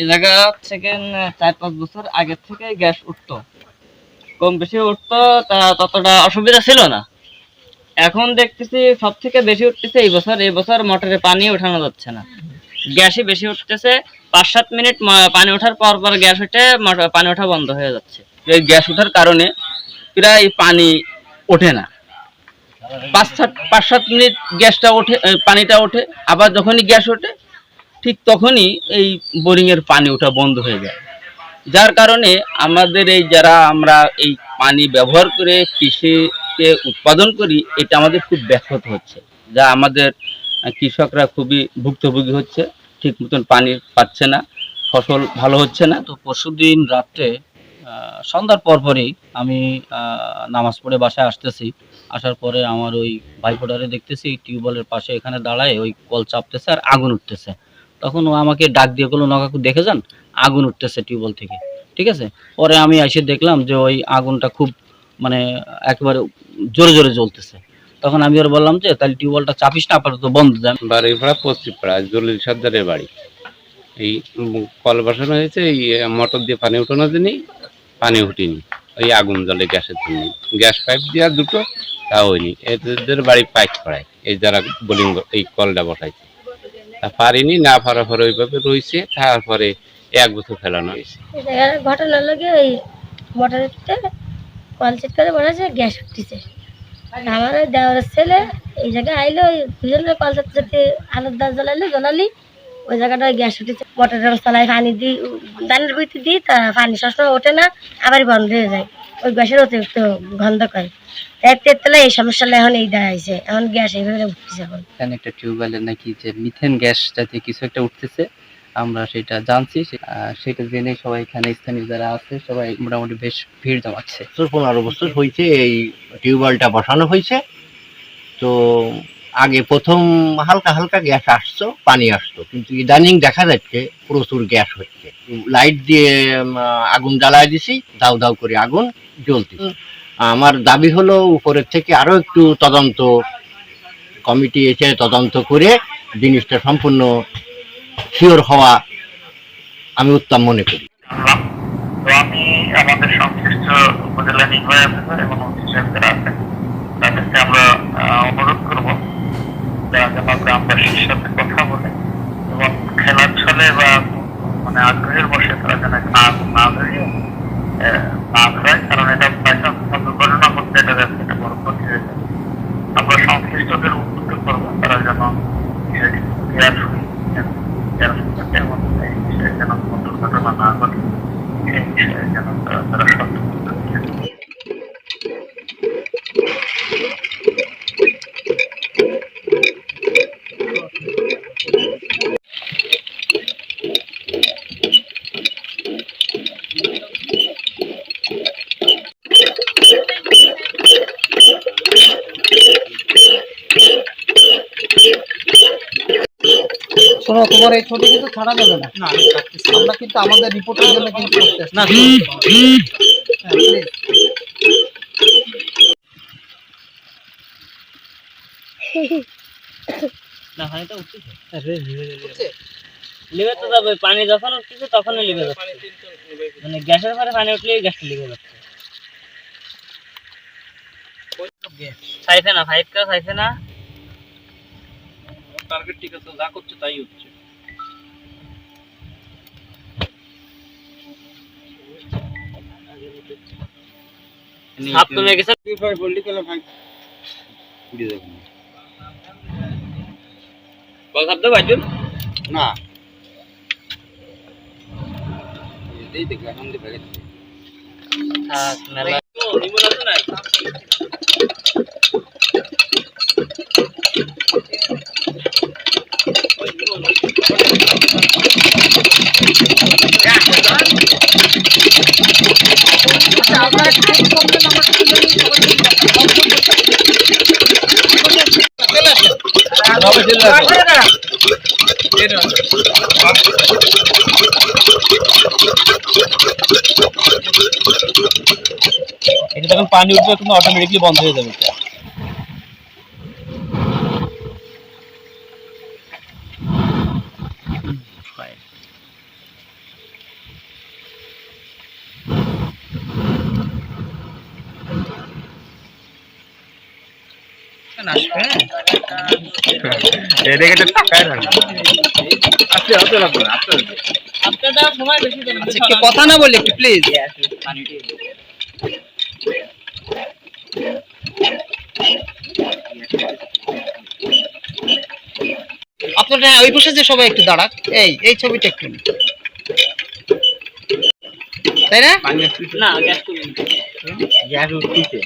এই জায়গা থেকে চার পাঁচ বছর আগের থেকে গ্যাস উঠতো। কম বেশি উঠতো, তা ততটা অসুবিধা ছিল না। এখন দেখতেছি সব থেকে বেশি উঠতেছে এই বছর। এই বছর মোটরে পানি ওঠানো যাচ্ছে না। গ্যাসই বেশি উঠতেছে। পাঁচ সাত মিনিট পানি ওঠার পর পর গ্যাস উঠে পানি ওঠা বন্ধ হয়ে যাচ্ছে। এই গ্যাস ওঠার কারণে প্রায় পানি ওঠে না। পাঁচ সাত পাঁচ সাত মিনিট গ্যাসটা ওঠে পানিটা ওঠে। আবার যখনই গ্যাস ওঠে ঠিক তখনই এই বোরিংয়ের পানি ওঠা বন্ধ হয়ে যায়। যার কারণে আমাদের এই যারা আমরা এই পানি ব্যবহার করে কৃষিকে উৎপাদন করি, এটা আমাদের খুব ব্যাহত হচ্ছে। যা আমাদের কৃষকরা খুবই ভুক্তভোগী হচ্ছে, ঠিক মতন পানি পাচ্ছে না, ফসল ভালো হচ্ছে না। তো পরশুদিন রাত্রে সন্ধ্যার পরপরই আমি নামাজ পড়ে বাসায় আসতেছি। আসার পরে আমার ওই ভাইফোটারে দেখতেছি, টিউবওয়েলের পাশে এখানে দাঁড়ায় ওই কল চাপতেছে আর আগুন উঠতেছে। তখন ও আমাকে ডাক দিয়ে বলল নকাকু দেখে যান, আগুন উঠতেছে টিউবওয়েল থেকে। ঠিক আছে? পরে আমি এসে দেখলাম যে ওই আগুনটা খুব মানে একেবারে জোরে জোরে জ্বলতেছে। তখন আমি ওর বললাম যে, তাহলে টিউবওয়েলটা চাপিস না, আপাতত বন্ধ দেন। বাড়ি ভাড়া পশ্চিম পাড়া জলিল সর্দারের বাড়ি। এই কল বসানো হয়েছে, এই মোটর দিয়ে পানি উঠানোর জন্যই পানি উঠিনি। ওই আগুন জলে গ্যাসের জন্য। গ্যাস পাইপ দেওয়া দুটো তা হয়নি। এদের বাড়ি পাইপ পড়ায় এই যারা বোলিং এই কলটা বসাইছে। পারিনি, না পারার পরে ওইভাবে রয়েছে, তারপরে এক বছর ফেলানো হয়েছে। ঘটনা লাগে ওই মোটরতে কল চেক করে বলেছে গ্যাস উঠতেছে। আমার ওই দেওয়ার ছেলে এই জায়গায় আইলো, ওই দুজনে কল চেক চেতে আলোর দাস জ্বালাইলো, জ্বালালি, ওই জায়গাটা গ্যাস উঠেছে। মোটরের চালাই পানি দিই ধানের বইতে দিই, তা পানি সবসময় ওঠে না, আবার বন্ধ হয়ে যায়। ওই গ্যাসের অতিরিক্ত গন্ধ করে এর তেতলা এই সমস্যাটা এখন এই দাঁড়াইছে এখন গ্যাস এইভাবে উঠতেছে এখন। এখানে একটা টিউবওয়েলের নাকি যে মিথেন গ্যাস জাতীয় কিছু একটা উঠতেছে আমরা সেটা জানছি। সেটা জেনে সবাই এখানে স্থানীয় যারা আছে সবাই মোটামুটি বেশ ভিড় জমাচ্ছে। পনেরো বছর হয়েছে এই টিউবওয়েলটা বসানো হয়েছে তো আগে প্রথম হালকা হালকা গ্যাস আসতো, পানি আসতো। কিন্তু ইদানিং দেখা যাচ্ছে প্রচুর গ্যাস হচ্ছে। লাইট দিয়ে আগুন জ্বালায় দিছি, দাউ দাউ করে আগুন জ্বলতেছে। আমার দাবি হলো উপরের থেকে আরও একটু তদন্ত কমিটি এসে তদন্ত করে জিনিসটা সম্পূর্ণ শিওর হওয়া আমি উত্তম মনে করি। আমি আমাদের সংশ্লিষ্ট উপজেলা নির্বাহী এবং অফিসার যারা আছেন তাদেরকে আমরা আহ, অনুরোধ করব যারা যেন গ্রামবাসীর সাথে কথা বলে এবং খেলার ছলে বা মানে আগ্রহের বসে তারা যেন না না ধরিয়ে না ধরায়, কারণ এটা বাইচান্স দুর্ঘটনা করতে এটা যাচ্ছে একটা বড় ক্ষতি হয়ে যায়। আমরা সংশ্লিষ্টদের উদ্বুদ্ধ করব, তারা যেন কেয়ারফুলি কেয়ারফুল থাকে এবং এই বিষয়ে যেন কোনো দুর্ঘটনা না ঘটে সেই বিষয়ে যেন তারা তারা থাকে তোমার এই কিন্তু ছাড়া যাবে না। না আমরা কিন্তু আমাদের রিপোর্টের জন্য কিন্তু না হ্যাঁ, উঠছে? লিভে তো যাবে পানি যখন উঠতেছে তখনই লিভে যাচ্ছে। মানে গ্যাসের পরে পানি উঠলেই গ্যাসটা লিভে যাচ্ছে। ফাইফে না ফাইভ কা ফাইফে না। টার্গেট ঠিক আছে যা করছে তাই হচ্ছে সাপ কমে গেছে কল সাপ দেবো একজন না থাক মেলা নিমন আছে নাই এটা যখন পানি উঠবে কিন্তু অটোমেটিকলি বন্ধ হয়ে যাবে এটা। আসবে হ্যাঁ? আচ্ছা কথা না বলে একটু প্লিজ আপনারা ওই পাশে যে সবাই একটু দাঁড়াক। এই এই ছবিটা একটু তাই না? না গ্যাস গ্যাস উঠতেছে।